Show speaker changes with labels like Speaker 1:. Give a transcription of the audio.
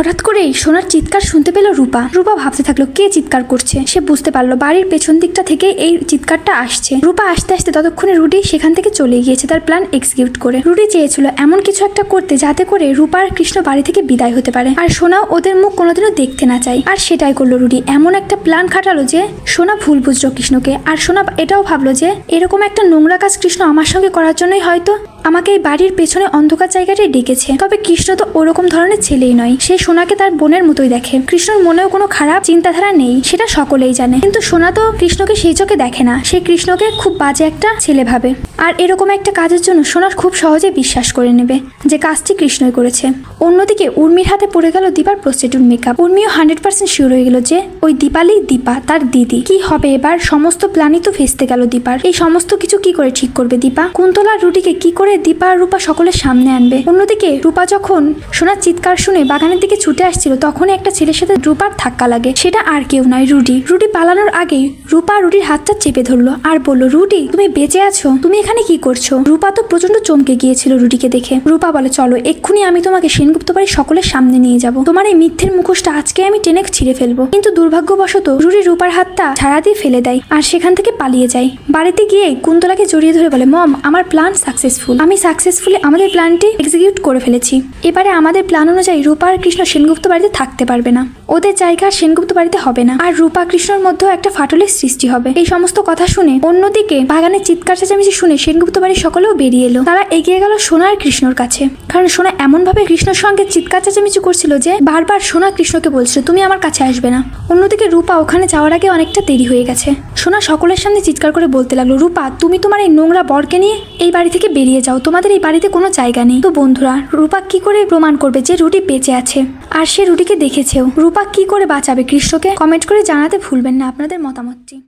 Speaker 1: হঠাৎ করেই সোনার চিৎকার শুনতে পেল রূপা। রূপা ভাবতে থাকল, কে চিৎকার করছে? সে বুঝতে পারল, বাড়ির পেছন দিকটা থেকে এই চিৎকারটা আসছে। রূপা আসতে আসতে ততক্ষণে রুডি সেখান থেকে চলে গিয়েছে তার প্ল্যান এক্সিকিউট করে। রুডি চেয়েছিল এমন কিছু একটা করতে যাতে করে রূপা আর কৃষ্ণ বাড়ি থেকে বিদায় হতে পারে। আর সোনাও ওদের মুখ কোনোদিনও দেখতে না চাই আর সেটাই করল রুডি এমন একটা প্ল্যান খাটালো যে সোনা ভুল বুঝলো কৃষ্ণকে। আর সোনা এটাও ভাবলো যে এরকম একটা নোংরা কাজ কৃষ্ণ আমার সঙ্গে করার জন্যই হয়তো আমাকে এই বাড়ির পেছনে অন্ধকার জায়গাটায় ডেকেছে। তবে কৃষ্ণ তো ওরকম ধরনের ছেলেই নয়। সে সোনাকে তার বোনের মতোই দেখে। কৃষ্ণর মনেও কোনো খারাপ চিন্তাধারা নেই, সেটা সকলেই জানে। কিন্তু সোনা তো কৃষ্ণকে সেই চোখে দেখে না। সে কৃষ্ণকে খুব বাজে একটা ছেলে ভাবে। আর এরকম একটা কাজের জন্য সোনার খুব সহজে বিশ্বাস করে নেবে যে কাজটি কৃষ্ণই করেছে। অন্যদিকে উর্মির হাতে পড়ে গেল দীপার প্রস্টিটিউট মেকআপ উর্মিও হান্ড্রেড পার্সেন্ট শিওর হয়ে গেল যে ওই দীপালি দীপা, তার দিদি। কি হবে এবার? সমস্ত প্ল্যানই তো ভেস্তে গেল দীপার। এই সমস্ত কিছু কি করে ঠিক করবে দীপা? কুন্তলা আর রুটিকে কি করে দীপা আর রূপা সকলের সামনে আনবে। অন্যদিকে রূপা যখন সোনার চিৎকার শুনে বাগানের দিকে ছুটে আসছিল, তখনই একটা ছেলের সাথে রূপার ধাক্কা লাগে। সেটা আর কেউ নয়, রুডি। রুডি পালানোর আগেই রূপা রুডির হাতটা চেপে ধরলো আর বলল, রুডি, তুমি বেঁচে আছো? তুমি এখানে কি করছ? রূপা তো প্রচণ্ড চমকে গিয়েছিল রুডিকে দেখে। রূপা বলে, চলো, এক্ষুনি আমি তোমাকে সেনগুপ্ত বাড়ির সকলের সামনে নিয়ে যাব। তোমার এই মিথ্যের মুখোশটা আজকে আমি টেনে ছিঁড়ে ফেলব। কিন্তু দুর্ভাগ্যবশত রুডি রূপার হাতটা ছাড়া দিয়ে ফেলে দেয় আর সেখান থেকে পালিয়ে যায়। বাড়িতে গিয়ে কুন্তলাকে জড়িয়ে ধরে বলে, মম, আমার প্ল্যান সাকসেসফুল। আমি সাকসেসফুলি আমাদের প্ল্যানটি এক্সিকিউট করে ফেলেছি। এবারে আমাদের প্ল্যান অনুযায়ী রূপা আর কৃষ্ণ সেনগুপ্ত বাড়িতে থাকতে পারবে না। ওদের জায়গা সেনগুপ্ত বাড়িতে হবে না। আর রূপা কৃষ্ণর মধ্যেও একটা ফাটলের সৃষ্টি হবে। এই সমস্ত কথা শুনে অন্যদিকে বাগানের চিৎকার চেঁচামেচি শুনে সেনগুপ্ত বাড়ির সকলেও বেরিয়ে এলো। তারা এগিয়ে গেল সোনা আর কৃষ্ণর কাছে। কারণ সোনা এমন ভাবে কৃষ্ণর সঙ্গে চিৎকার চেঁচামেচি করছিল যে বারবার সোনা কৃষ্ণকে বলছিল তুমি আমার কাছে আসবে না। অন্যদিকে রূপা ওখানে যাওয়ার আগে অনেকটা দেরি হয়ে গেছে। সোনা সকলের সামনে চিৎকার করে বলতে লাগল, রূপা, তুমি তোমার এই নোংরা বরকে নিয়ে এই বাড়ি থেকে বেরিয়ে যাও, তোমাদের এই বাড়িতে কোনো জায়গা নেই। তো বন্ধুরা, রূপা কি করে প্রমাণ করবে যে রুটি বেঁচে আছে? আর সে রুটিকে দেখেছেও। রূপা কি করে বাঁচাবে কৃষ্ণকে? কমেন্ট করে জানাতে ভুলবেন না আপনাদের মতামতটি।